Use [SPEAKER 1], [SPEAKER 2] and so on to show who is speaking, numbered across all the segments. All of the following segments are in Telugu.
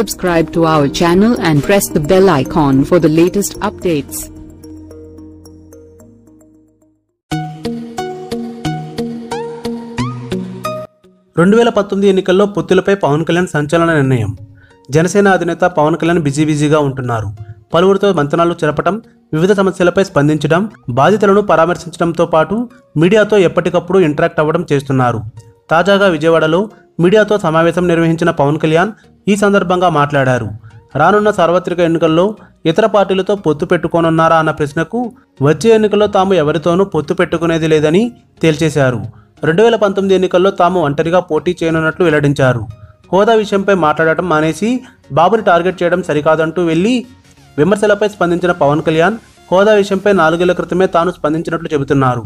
[SPEAKER 1] Subscribe to our channel and press the bell icon for the latest updates.
[SPEAKER 2] రెండు వేల పంతొమ్మిది ఎన్నికల్లో పొత్తులపై పవన్ కళ్యాణ్ సంచలన నిర్ణయం. జనసేన అధినేత పవన్ కళ్యాణ్ బిజీ బిజీగా ఉంటున్నారు. పలువురితో మంతనాలు చెరపటం వివిధ సమస్యలపై స్పందించడం బాధితులను పరామర్శించడంతో పాటు మీడియాతో ఎప్పటికప్పుడు ఇంటరాక్ట్ అవ్వడం చేస్తున్నారు. తాజాగా విజయవాడలో మీడియాతో సమావేశం నిర్వహించిన పవన్ కళ్యాణ్ ఈ సందర్భంగా మాట్లాడారు. రానున్న సార్వత్రిక ఎన్నికల్లో ఇతర పార్టీలతో పొత్తు పెట్టుకోనున్నారా అన్న ప్రశ్నకు వచ్చే ఎన్నికల్లో తాము ఎవరితోనూ పొత్తు పెట్టుకునేది లేదని తేల్చేశారు. రెండు వేల పంతొమ్మిది ఎన్నికల్లో తాము ఒంటరిగా పోటీ చేయనున్నట్లు వెల్లడించారు. హోదా విషయంపై మాట్లాడటం మానేసి బాబుని టార్గెట్ చేయడం సరికాదంటూ వెళ్ళి విమర్శలపై స్పందించిన పవన్ కళ్యాణ్ హోదా విషయంపై నాలుగేళ్ళ క్రితమే తాను స్పందించినట్లు చెబుతున్నారు.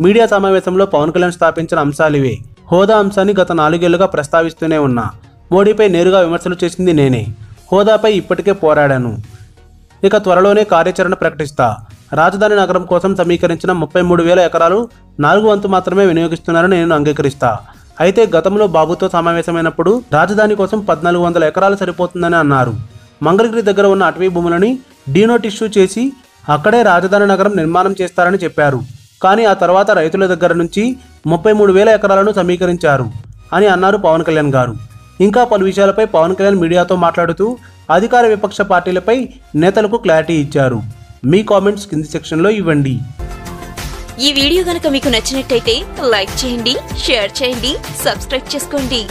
[SPEAKER 2] మీడియా సమావేశంలో పవన్ కళ్యాణ్ స్థాపించిన అంశాలివే హోదా అంశాన్ని గత నాలుగేళ్ళుగా ప్రస్తావిస్తూనే ఉన్నా. మోడీపై నేరుగా విమర్శలు చేసింది నేనే. హోదాపై ఇప్పటికే పోరాడాను. ఇక త్వరలోనే కార్యాచరణ ప్రకటిస్తా. రాజధాని నగరం కోసం సమీకరించిన ముప్పై మూడు వేల ఎకరాలు నాలుగు వంతు మాత్రమే వినియోగిస్తున్నారని నేను అంగీకరిస్తా. అయితే గతంలో బాబుతో సమావేశమైనప్పుడు రాజధాని కోసం పద్నాలుగు వందల ఎకరాలు సరిపోతుందని అన్నారు. మంగళగిరి దగ్గర ఉన్న అటవీ భూములని డీనోట్ ఇష్యూ చేసి అక్కడే రాజధాని నగరం నిర్మాణం చేస్తారని చెప్పారు. కానీ ఆ తర్వాత రైతుల దగ్గర నుంచి ముప్పై మూడు వేల ఎకరాలను సమీకరించారు అని అన్నారు పవన్ కళ్యాణ్ గారు. ఇంకా పలు విషయాలపై పవన్ కళ్యాణ్ మీడియాతో మాట్లాడుతూ అధికార విపక్ష పార్టీలపై నేతలకు క్లారిటీ ఇచ్చారు. మీ కామెంట్స్ కింది సెక్షన్లో ఇవ్వండి.
[SPEAKER 3] ఈ వీడియో గనక మీకు నచ్చినట్టయితే లైక్ చేయండి షేర్ చేయండి సబ్స్క్రైబ్ చేసుకోండి.